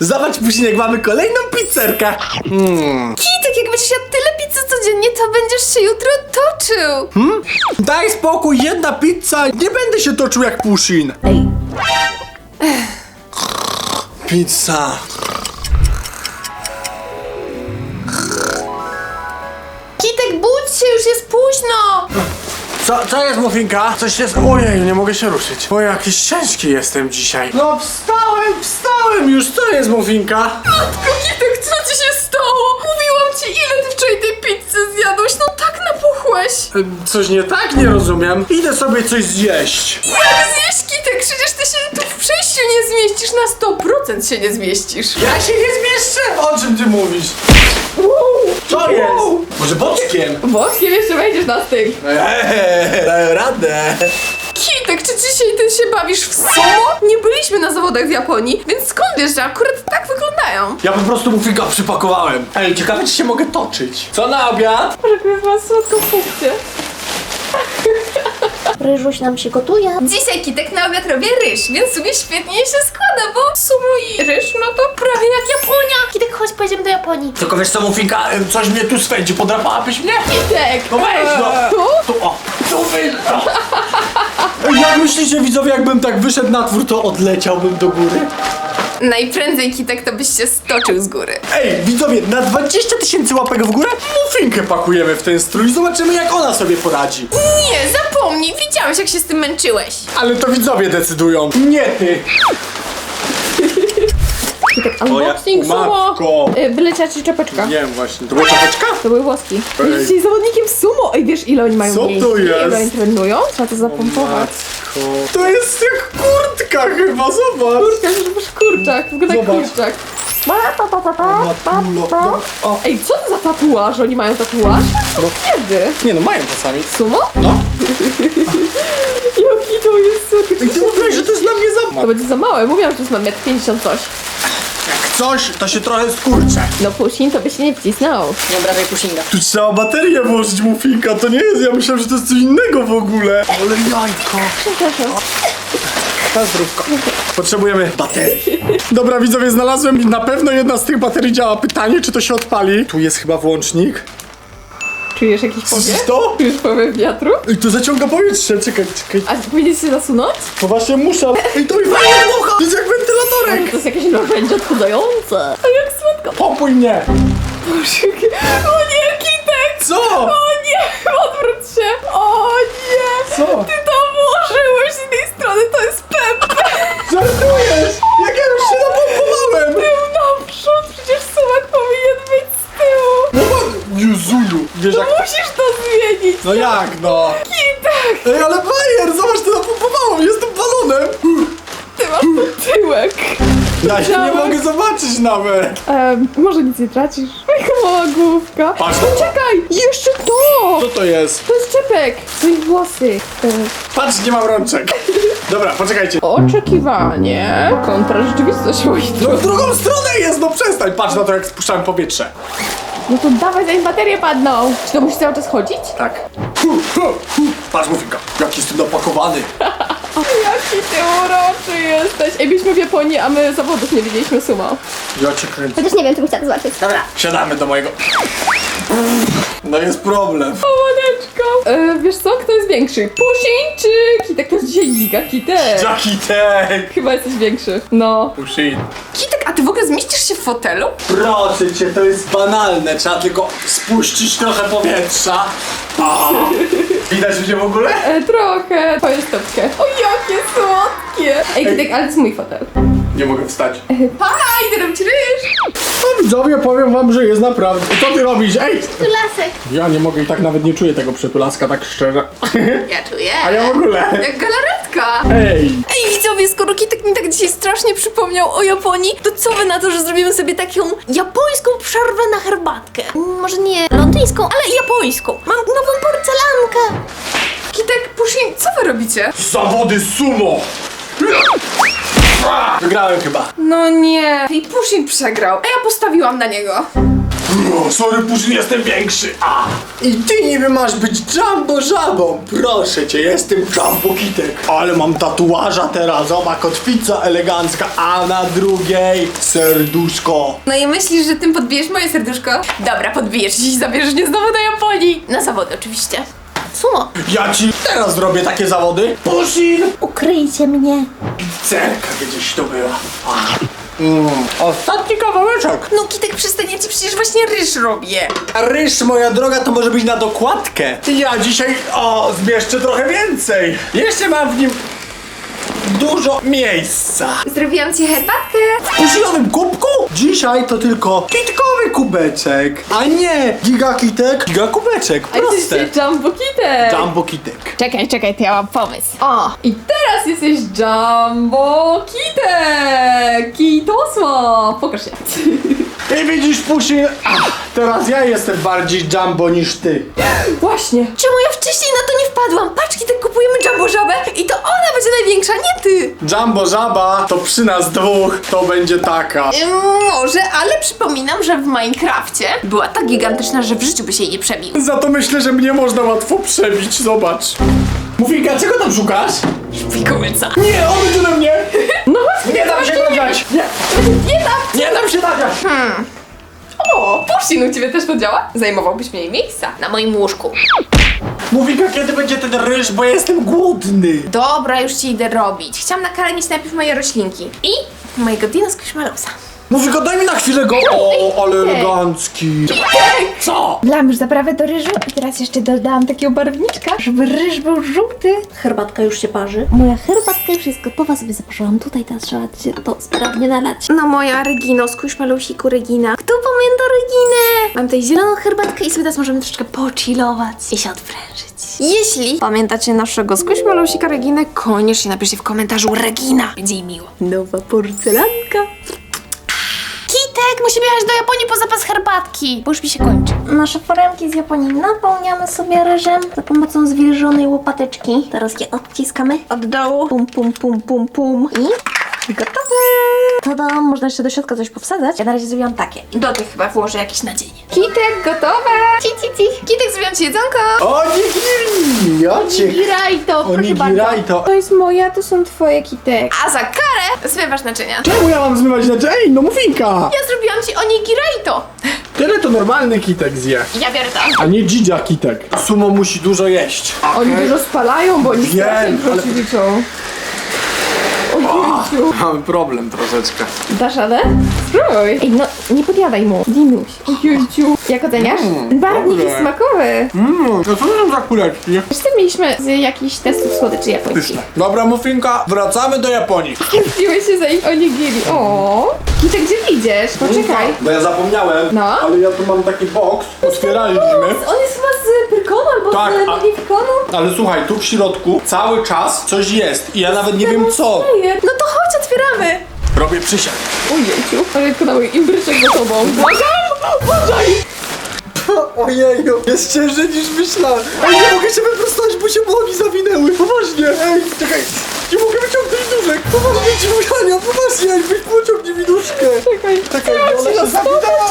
Zobacz później, jak mamy kolejną pizzerkę. Hmm. Kitek, jak będziesz jadł tyle pizzy codziennie, to będziesz się jutro toczył. Hmm? Daj spokój, jedna pizza. Nie będę się toczył jak Pushin. Ej, Pizza. Co, co jest, Mufinka? Coś jest... Ojej, nie mogę się ruszyć. O, jakiś ciężki jestem dzisiaj. No wstałem, wstałem już. Co jest, Mufinka? Matko, Kitek, co ci się stało? Mówiłam ci, ile ty wczoraj tej pizzy zjadłeś, no tak napuchłeś. E, Coś nie tak? Nie rozumiem. Idę sobie coś zjeść. Jak zjesz, Kitek? Przecież ty się tu w przejściu nie zmieścisz, na 100% się nie zmieścisz. Ja się nie zmieszczę! O czym ty mówisz? Co jest? Może boczkiem? Włoskiem jeszcze wejdziesz na styk. Eee, daję radę. Kitek, czy dzisiaj ty się bawisz w sumo? Nie byliśmy na zawodach w Japonii, więc skąd wiesz, że akurat tak wyglądają? Ja po prostu Mufinka przypakowałem. Ej, ciekawe czy się mogę toczyć. Co na obiad? Żeby was słodką funkcję. Ryżuś nam się gotuje. Dzisiaj Kitek na obiad robię ryż, więc sobie świetnie się składa, bo sumo i ryż, no to prawie jak Japonia. Kitek, chodź, pojedziemy do Japonii. Tylko wiesz co, Mufinka, em, coś mnie tu swędzi, podrapałabyś mnie? Kitek! No weź no! eee, Tu? Tu, o, tu wyjdź, no. Ej, Jak myślicie widzowie, jakbym tak wyszedł na twór, to odleciałbym do góry? Najprędzej Kitek to byś się stoczył z góry. Ej, widzowie, na 20 tysięcy łapek w górę Mufinkę pakujemy w ten strój, zobaczymy jak ona sobie poradzi. Nie, zapomnij, widziałeś jak się z tym męczyłeś. Ale to widzowie decydują, nie ty. O, jak unboxing u sumo! matko. Y, Byle czapeczka. Nie wiem właśnie, to była czapeczka? To były włoski. Ej. Jest dzisiaj zawodnikiem sumo! Ej, wiesz ile oni mają Co to mięśni? jest? Ile oni trenują? Trzeba to zapompować. Matko. To jest jak kurtka chyba, zobacz. Kurczak, że masz kurczak, wygląda jak Zobacz. kurczak. O, Ej, co to za tatuaż? Oni mają tatuaż? No. Kiedy? nie no, mają czasami. Sumo? No. Jaki to jest. I ty mówiłeś, że to jest dla mnie za To będzie za małe, mówiłam, że to jest na 1,50 m coś. Jak coś, to się trochę skurcze. No Pusin to by się nie wcisnął. Nie obrażaj Pushinga. Tu trzeba baterię włożyć, Mufinka, to nie jest, ja myślałem, że to jest coś innego w ogóle. Ale jajko. Przepraszam. Na zdrówko. Potrzebujemy baterii. Dobra, widzowie, znalazłem i na pewno jedna z tych baterii działa. Pytanie, czy to się odpali? Tu jest chyba włącznik. Czujesz jakiś powiew? To? Czujesz powiew wiatru? Ej, to zaciąga powietrze, czekaj, czekaj. A powinieneś się zasunąć? To właśnie muszę. Ej, to mi fajnie dmucha! To jest jak wentylatorek! To jest jakieś narzędzie odchudzające. A jak słodko. Popój mnie! Boże, jakie- O nie, Kitek! Co? O nie, odwróć się! O nie! Co? Ty to włożyłeś z tej strony, to jest pępek! Żartujesz? Jak ja już się napompowałem! Był naprzód, przecież sumak powinien być z tyłu! No ma- Jezuju! Wiesz jak... Musisz to zmienić! No jak no? Kitek! Ej, ale bajer! Zobacz, to napompowałem! Jestem balonem! Ty masz tu tyłek! Ja się nie mogę zobaczyć nawet! Ehm, może nic nie tracisz. Mała główka. Patrz. O, czekaj! Jeszcze to! Co to jest? To jest czepek! Twoje włosy. Ehm, Patrz, nie mam rączek. Dobra, poczekajcie. oczekiwanie kontra rzeczywistość, moi No drodzy. w drugą stronę jest, no przestań! Patrz na to, jak spuszczałem powietrze. No to dawaj, zanim baterie padną. Czy to musi cały czas chodzić? Tak. Hu, hu, hu. Patrz, Mufinka, jak jestem napakowany. Jaki ty uroczy jesteś! Ej, byliśmy w Japonii, a my zawodów nie widzieliśmy sumo. Ja cię kręcę. Chociaż nie wiem, czy bym chciała to zobaczyć. Dobra. Siadamy do mojego... No jest problem. O, maneczko! E, wiesz co, kto jest większy? Pusin czy Kitek? To jest dzisiaj giga Kitek. Jaki tek! Chyba jesteś większy. No. Pushin. Kitek, w ogóle zmieścisz się w fotelu? Proszę cię, to jest banalne. Trzeba tylko spuścić trochę powietrza. A. Widać mnie w ogóle? E, trochę. Twoją stopkę. O, jakie słodkie! Ej, Kitek, ale to jest mój fotel. Nie mogę wstać. Pa, idę robić ryż! Widzowie, powiem wam, że jest naprawdę... Co ty robisz? Ej! Lasek. Ja nie mogę i tak nawet nie czuję tego przytulaska, tak szczerze. Ja czuję. A ja w ogóle. Jak galaretka. Ej! Ej, widzowie, skoro Kitek mi tak dzisiaj strasznie przypomniał o Japonii, to co wy na to, że zrobimy sobie taką japońską przerwę na herbatkę? Może nie londyńską, ale Ale japońską. mam nową porcelankę. Kitek, Pushin, co wy robicie? Zawody sumo! Wygrałem chyba. No nie. I Pushin przegrał, a ja postawiłam na niego. O, sorry, Puszyn, jestem większy. A. I ty niby masz być Jumbo Żabą. Proszę cię, jestem Jumbo Kitek. Ale mam tatuaża teraz. Zobacz, kotwica elegancka, a na drugiej serduszko. No i myślisz, że tym podbijesz moje serduszko? Dobra, podbijesz i zabierzesz mnie znowu do Japonii. Na zawody oczywiście. Sumo. Ja ci teraz zrobię takie zawody. Puszyn! Ukryjcie mnie. Cerka gdzieś to była. Mm, ostatni kawałeczek. No Kitek, przestań, ja ci przecież właśnie ryż robię. A ryż, moja droga, to może być na dokładkę. Ja dzisiaj, o, zmieszczę trochę więcej. Jeszcze mam w nim dużo miejsca. Zrobiłam ci herbatkę. W puszynowym kubku? Dzisiaj to tylko kitkowy kubeczek, a nie giga kitek, giga kubeczek. A jesteś Proste. dzisiaj Jumbo Kitek. Jumbo kitek. Czekaj, czekaj, to ja mam pomysł. O, i teraz jesteś Jumbo Kitek! Kitosła! Pokaż się. I widzisz, ach, teraz ja jestem bardziej jumbo niż ty. Właśnie. Czemu ja wcześniej na to nie wpadłam? Patrz, Kitek, kupujemy Jumbo Żabę i to ona będzie największa, nie ty. Jumbo żaba to przy nas dwóch to będzie taka. Ym, Może, ale przypominam, że w Minecrafcie była tak gigantyczna, że w życiu by się jej nie przebił. Za to myślę, że mnie można łatwo przebić, zobacz. Mufika, czego tam szukasz? Fikołyca. Nie, on będzie na mnie! No, Nie dam się nagrać! Nie, Nie tam! nie dam się nagrać! O, Puszin u ciebie też to działa? Zajmowałbyś mniej miejsca. Na moim łóżku. Mufika, kiedy będzie ten ryż, bo ja jestem głodny. Dobra, już ci idę robić. Chciałam nakarmić najpierw moje roślinki i mojego Dino Squishmallowa. Mufika, daj mi na chwilę go. O, ale elegancki. Co? Wlałam już zaprawę do ryżu i teraz jeszcze dodałam takiego barwniczka, żeby ryż był żółty. Herbatka już się parzy. Moja herbatka już jest gotowa, sobie zaparzyłam tutaj, teraz trzeba się to sprawnie nalać. No moja Regino, Squishmallusiku Regina. Kto pamięta Reginę? Mam tutaj zieloną herbatkę i sobie teraz możemy troszeczkę pochillować i się odprężyć. Jeśli pamiętacie naszego Squishmallusika Reginę, koniecznie napiszcie w komentarzu Regina. Będzie jej miło. Nowa porcelanka. Kitek, musimy jechać do Japonii po zapas herbatki, bo już mi się kończy. Nasze foremki z Japonii napełniamy sobie ryżem za pomocą zwilżonej łopateczki. Teraz je odciskamy od dołu. Pum, pum, pum, pum, pum. I gotowe! Tada! Można jeszcze do środka coś powsadzać. Ja na razie zrobiłam takie. Do tych chyba włożę jakieś nadzienie. Kitek gotowe! Ci, ci, ci. Kitek, zrobiłam ci jedzonko. O, nigiri! Jacek! Giraj to, proszę bardzo. To. Jest moja, to są twoje Kitek. A za karę zmywasz naczynia. Czemu ja mam zmywać na Ej, no Mufinka! Ja zrobiłam ci onigirajto. Tyle to normalny kitek zje, Ja biorę to. a nie dzidzia kitek. Sumo musi dużo jeść. Oni dużo spalają, bo oni Wiem, strasznie ale- ale... Ojejciu. Mamy problem troszeczkę. Dasz radę? Spróbuj. Ej, no nie podjadaj mu. Dinuś. Ojejciu. Jak oceniasz? Barwnik dobre. jest smakowy. Mmm, to co to są za kuleczki? Wiesz co, mieliśmy z jakichś testów słodyczy japońskich. Pyszne. Dobra, Mufinka, wracamy do Japonii. Kupiłeś się za ich onigiri. O. Kitek, gdzie idziesz? Poczekaj. Bo ja zapomniałem, No. ale ja tu mam taki boks, otwieraliśmy. On jest chyba z pyrkonu albo Tak, z a- magnifikonu. Ale słuchaj, tu w środku cały czas coś jest i ja nawet nie wiem co. No otwieramy. Robię przysiad. Ojejciu. Ale wykonały imbryczek za tobą. Błagam! Uważaj! Ojeju, jest ciężej niż myślałem. Ej, nie mogę się wyprostować, bo się nogi zawinęły. Poważnie, ej, czekaj. Nie mogę wyciągnąć nóżek. Poważnie ci Hania, poważnie, ej, weź pociągnij mi nóżkę. Czekaj. Czekaj, bo ona się zawinęła.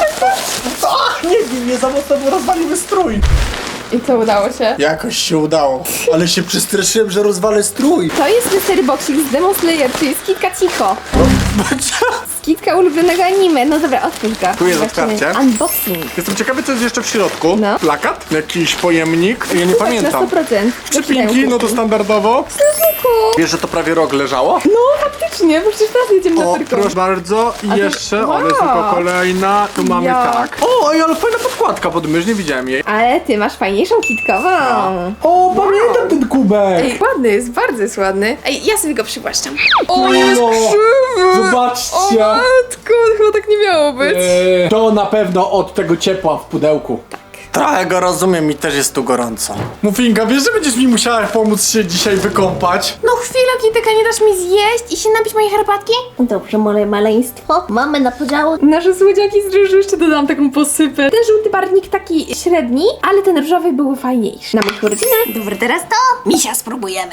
Ach, nie wiem, nie za mocno, bo rozwaliły strój. I co udało się? Jakoś się udało, ale się przestraszyłem, że rozwalę strój. To jest Mystery Boxik z Demon Slayer, czyli Skitka Cicho. Skitka ulubionego anime. No dobra, otwórz go. Tu jest Zobaczymy. otwarcie. Unboxing. Jestem ciekawy, co jest jeszcze w środku. No. Plakat, jakiś pojemnik, ja nie pamiętam. Na 100%. Szczepinki, no to standardowo. Stuku. Wiesz, że to prawie rok leżało? No faktycznie, bo przecież teraz jedziemy na O, Pyrkon. proszę bardzo. I A to- jeszcze, wow. one tylko kolejna. Tu mamy Ja. tak. O, ej, ale fajna podkładka pod mysz, nie widziałem jej. Ale ty masz fajniejszą kitkową. O, pamiętam ten kubek. Ej, ładny jest, bardzo jest ładny. Ej, ja sobie go przywłaszczam. O, jest krzywy! Zobaczcie. Matko, chyba tak nie miało być. Eee, to na pewno od tego ciepła w pudełku. Trochę go rozumiem, mi też jest tu gorąco. Mufinka, wiesz, że będziesz mi musiała pomóc się dzisiaj wykąpać? No chwila, Kitek, a nie dasz mi zjeść i się napić mojej herbatki? Dobrze, moje maleństwo. Mamy na podział. Nasze słodziaki z ryżu jeszcze dodałam taką posypę. Ten żółty barwnik taki średni, ale ten różowy był fajniejszy. Na moich urodzinach Dobra, teraz to. Misia spróbujemy.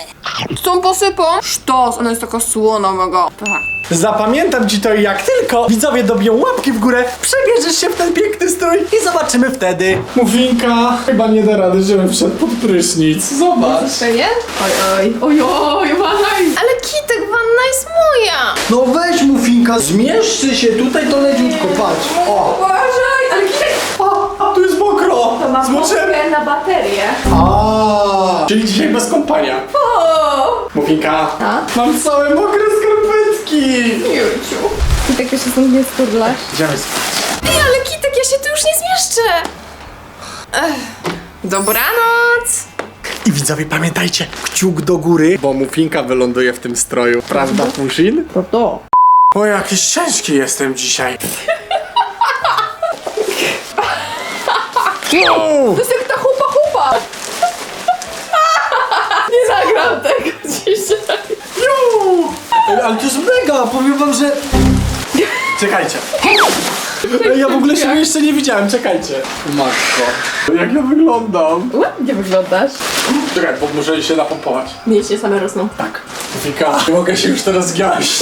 Z tą posypą? Sztos, ona jest taka słona mega. Tak. Zapamiętam ci to i jak tylko widzowie dobiją łapki w górę, przebierzesz się w ten piękny strój i zobaczymy wtedy. Mufinka chyba nie da rady, żebym wszedł pod prysznic. Zobacz. Jeszcze nie? Oj, oj, oj, oj, uważaj! Ale Kitek, wanna jest moja! No weź Mufinka, zmieszczy się tutaj to leciutko, patrz. O, Uważaj! Ale Kitek! a, a tu jest mokro. To ma Zmoczyłem. pompkę na baterię. A, czyli dzisiaj bez kąpania. O! Mufinka, A? mam całe mokre skarpetki. Juciu. Kitek jeszcze stąd nie skurlasz. Idziemy spać. Ej, ale Kitek, ja się tu już nie zmieszczę! Ech, dobranoc! I widzowie, pamiętajcie, kciuk do góry, bo Mufinka wyląduje w tym stroju. Prawda, Muszin? To to. O, jakiś ciężki jestem dzisiaj. To jest jak ta chupa chupa! Nie zagram tego dzisiaj. Ju! Ej, Ale to jest mega, powiem wam, że... Czekajcie. Ej, Ja w ogóle siebie jeszcze nie widziałem, czekajcie. Matko. Jak ja wyglądam? Ładnie wyglądasz. Czekaj, bo muszę się napompować. Nie się same rosną. Tak. Nie mogę się już teraz zgiąć.